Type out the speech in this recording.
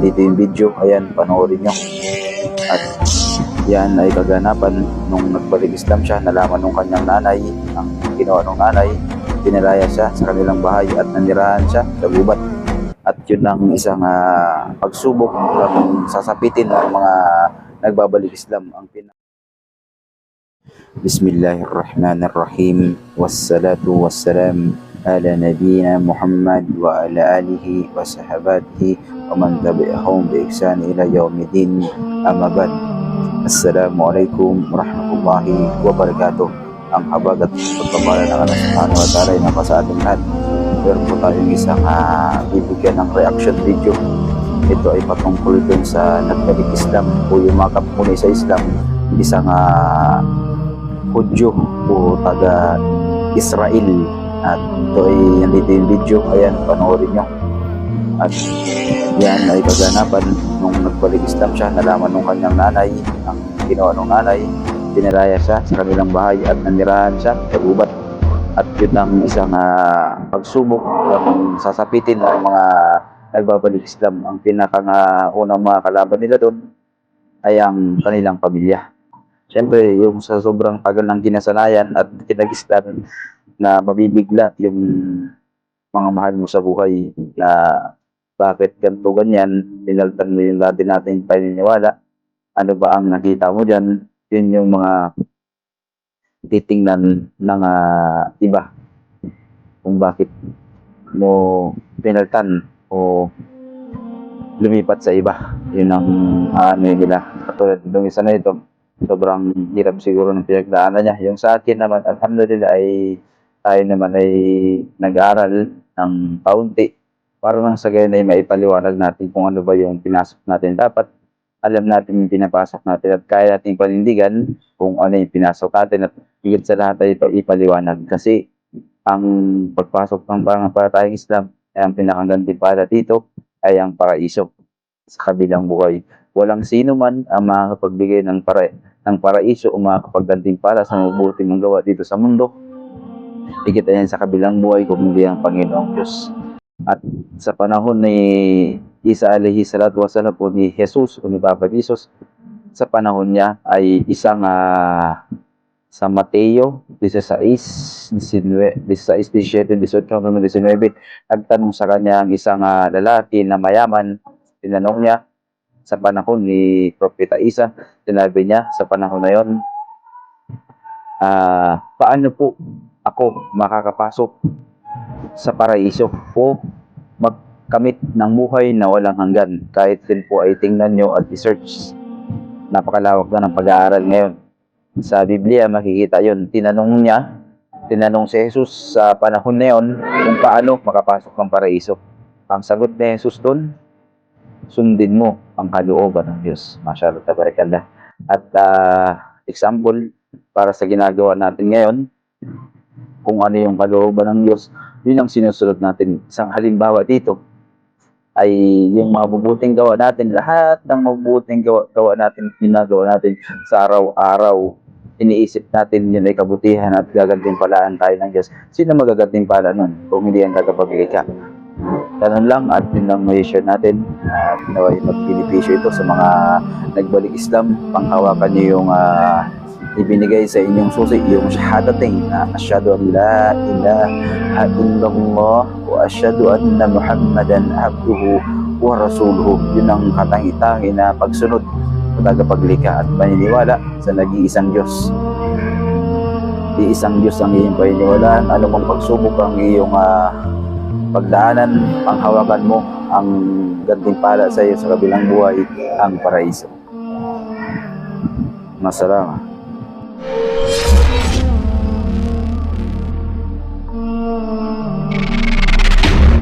nandito yung video. Ayan, panoorin nyo. At yan ay kaganapan nung nagbalik Islam siya, nalaman nung kanyang nanay, ang ginawa ng nanay, pinalaya siya sa kanilang bahay at nanirahan siya sa gubat. At yun ang isang ah, pagsubok ng sasapitin ng mga nagbabalik Islam ang pina Bismillahirrahmanirrahim Wassalatu wassalam nabiyina Muhammad wa ala alihi wa sahabatihi wa man tabi'ahum bi ihsan ila yaumiddin amma ba'd Assalamualaikum warahmatullahi wabarakatuh Ang habag at pagpapala ng Allah subhanahu wa ta'ala ay nasa ating lahat. Meron po tayong isang ah, bibigyan ng reaction video. Ito ay patungkol dun sa nagbalik Islam o yung mga kapmuli sa Islam. Isang uh, Hudyo o taga Israel at ito ay nandito yung video ayan panoorin nyo. At yan ay kaganapan nung nagbalik Islam siya nalaman nung kanyang nanay ang ginawa ng nanay pinalaya siya sa kanilang bahay at nanirahan siya sa gubat. At yun ang isang ah, pagsubok ng sasapitin ng mga nagbabalik Islam ang pinaka nga unang mga kalaban nila doon ay ang kanilang pamilya. Siyempre, yung sa sobrang tagal ng kinasanayan at kinag-istan na mabibigla yung mga mahal mo sa buhay na bakit ganito ganyan, nilaltan mo yung dati natin paniniwala, ano ba ang nakita mo dyan, yun yung mga titingnan ng ah, iba kung bakit mo pinaltan o lumipat sa iba. Yun ang ah, ano yun nila. Katulad ng isa na ito, sobrang hirap siguro ng pinagdaanan niya. Yung sa akin naman, alhamdulillah ay tayo naman ay nag-aaral ng kaunti para lang sa ganyan ay maipaliwanag natin kung ano ba yung pinasok natin. Dapat alam natin yung pinapasok natin at kaya natin panindigan kung ano yung pinasok natin at higit sa lahat ay ito ipaliwanag. Kasi ang pagpasok ng pangampalatayang Islam ay ang pinakagantipala dito ay ang paraiso sa kabilang buhay. Walang sino man ang makakapagbigay ng para ng paraiso o makakapaggantimpala sa mabuting gawa dito sa mundo. Higit yan sa kabilang buhay kung hindi ang Panginoong Diyos. At sa panahon ni Isa alayhi salatu wasalam po ni Jesus o ni Papa Jesus, sa panahon niya ay isang ah, sa Mateo 16, 19, 16, 17, 18, 19, nagtanong sa kanya ang isang ah, lalaki na mayaman, tinanong niya sa panahon ni Propeta Isa, sinabi niya sa panahon na yon, ah, paano po ako makakapasok sa paraiso o magkamit ng buhay na walang hanggan. Kahit din po ay tingnan nyo at i-search napakalawak na ng pag-aaral ngayon. Sa Biblia makikita yon tinanong niya tinanong si Jesus sa panahon na yon kung paano makapasok ng paraiso. Ang sagot ni Jesus doon sundin mo ang kalooban ng Diyos. Masyaallah tabarakallah at ah, example para sa ginagawa natin ngayon kung ano yung kalooban ng Diyos yun ang sinusunod natin isang halimbawa dito ay yung mabubuting gawa natin lahat ng mabubuting gawa, gawa natin ginagawa natin sa araw-araw iniisip natin yun ay kabutihan at gagantimpalaan tayo ng Diyos. Sino magagantimpala nun kung hindi ang tagapaglikha? Ganun lang at yun lang may share natin at naway magpinipisyo ito sa mga nagbalik Islam panghawakan niyo yung ah, ibinigay sa inyong susi yung shahadating na asyhadu an la ilaha illallah wa asyhadu anna muhammadan abduhu wa rasuluhu. Yun ang katangi-tangi na pagsunod sa tagapaglikha at paniniwala sa nag-iisang Diyos. Iisang Diyos ang iyong paniniwalaan. Anumang pagsubok ang iyong ah, pagdaanan panghawakan mo ang gantimpala sa iyo sa kabilang buhay ang paraiso. Masalamat.